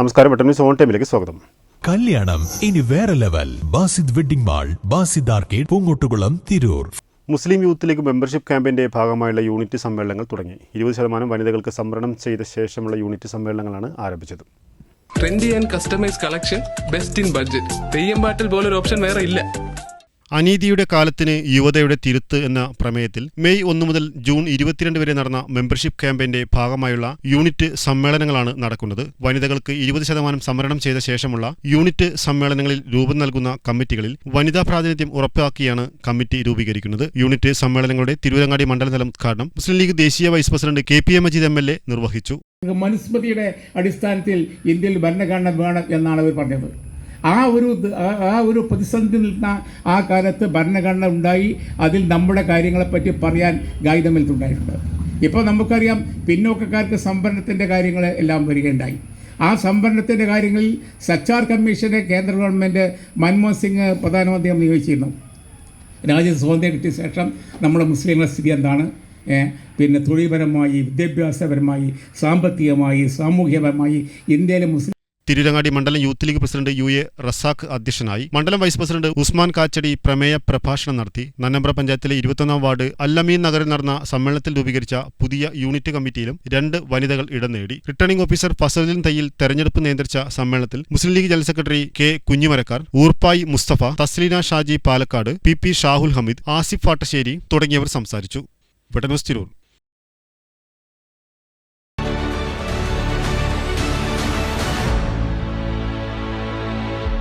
നമസ്കാരം വെട്ടം news on ടൈമിലേക്ക് സ്വാഗതം. കല്യാണം ഇനി വേറെ level. Basid wedding mall Basid arcade Poonkottukulam Tirur. Muslim Youth League membership ക്യാമ്പിന്റെ ഭാഗമായുള്ള യൂണിറ്റ് സമ്മേളനങ്ങൾ തുടങ്ങി. ഇരുപത് ശതമാനം വനിതകൾക്ക് സംവരണം ചെയ്ത ശേഷമുള്ള യൂണിറ്റ് സമ്മേളനങ്ങളാണ് ആരംഭിച്ചത്. Trendy and customise collection best in budget Theyyam പാട്ടിൽ ഒരു ഓപ്ഷൻ വേറെ ഇല്ല. അനീതിയുടെ കാലത്തിന് യുവതയുടെ തിരുത്ത് എന്ന പ്രമേയത്തിൽ മെയ് ഒന്ന് മുതൽ ജൂൺ ഇരുപത്തിരണ്ട് വരെ നടന്ന മെമ്പർഷിപ്പ് ക്യാമ്പയിന്റെ ഭാഗമായുള്ള യൂണിറ്റ് സമ്മേളനങ്ങളാണ് നടക്കുന്നത്. വനിതകൾക്ക് ഇരുപത് ശതമാനം സംവരണം ചെയ്ത ശേഷമുള്ള യൂണിറ്റ് സമ്മേളനങ്ങളിൽ രൂപം നൽകുന്ന കമ്മിറ്റികളിൽ വനിതാ പ്രാതിനിധ്യം ഉറപ്പാക്കിയാണ് കമ്മിറ്റി രൂപീകരിക്കുന്നത്. യൂണിറ്റ് സമ്മേളനങ്ങളുടെ തിരുവരങ്ങാടി മണ്ഡലതലം ഉദ്ഘാടനം മുസ്ലിം ലീഗ് ദേശീയ vice president K P A Majeed M L A നിർവഹിച്ചു. മനുസ്മൃതിയുടെ അടിസ്ഥാനത്തിൽ ഇന്ത്യയിൽ ഭരണഘടന വേണം എന്നാണ് അവർ പറഞ്ഞത്. ആ ഒരു ആ- ഒരു പ്രതിസന്ധി നിൽക്കുന്ന ആ കാലത്ത് ഭരണഘടന ഉണ്ടായി. അതിൽ നമ്മുടെ കാര്യങ്ങളെപ്പറ്റി പറയാൻ ഗൈഡമെൽത്ത് ഉണ്ടായിട്ടുണ്ട് ഇപ്പോൾ നമുക്കറിയാം പിന്നോക്കക്കാർക്ക് സംവരണത്തിന്റെ കാര്യങ്ങൾ എല്ലാം വരികയുണ്ടായി. ആ സംവരണത്തിന്റെ കാര്യങ്ങളിൽ സച്ചാർ കമ്മീഷനെ കേന്ദ്ര ഗവൺമെന്റ് മൻമോഹൻ സിംഗ് പ്രധാനമന്ത്രി നിയോഗിച്ചിരുന്നു. രാജ്യത്ത് സ്വാതന്ത്ര്യം കിട്ടിയ ശേഷം നമ്മുടെ മുസ്ലിങ്ങളുടെ സ്ഥിതി എന്താണ്? പിന്നെ തൊഴിൽപരമായി വിദ്യാഭ്യാസപരമായി സാമ്പത്തികമായി സാമൂഹ്യപരമായി ഇന്ത്യയിലെ മുസ്ലിം തിരുരങ്ങാടി മണ്ഡലം Youth League president U A Razak അധ്യക്ഷനായി മണ്ഡലം വൈസ് പ്രസിഡന്റ് ഉസ്മാൻ കാച്ചടി പ്രമേയ പ്രഭാഷണം നടത്തി നന്നമ്പ്ര പഞ്ചായത്തിലെ ഇരുപത്തൊന്നാം വാർഡ് അല്ലമീൻ നഗറിൽ നടന്ന സമ്മേളനത്തിൽ രൂപീകരിച്ച പുതിയ യൂണിറ്റ് കമ്മിറ്റിയിലും രണ്ട് വനിതകൾ ഇടം നേടി. റിട്ടേണിംഗ് ഓഫീസർ ഫസലുദ്ദീൻ തയ്യിൽ തെരഞ്ഞെടുപ്പ് നിയന്ത്രിച്ച സമ്മേളനത്തിൽ Muslim League general secretary K Kunhimarakkar Oorpayi Musthafa Thasleena Shaji Palakkad P P Shahul Hameed Asif Fattasseri തുടങ്ങിയവർ സംസാരിച്ചു. വെട്ടന്യൂസ് തിരൂർ.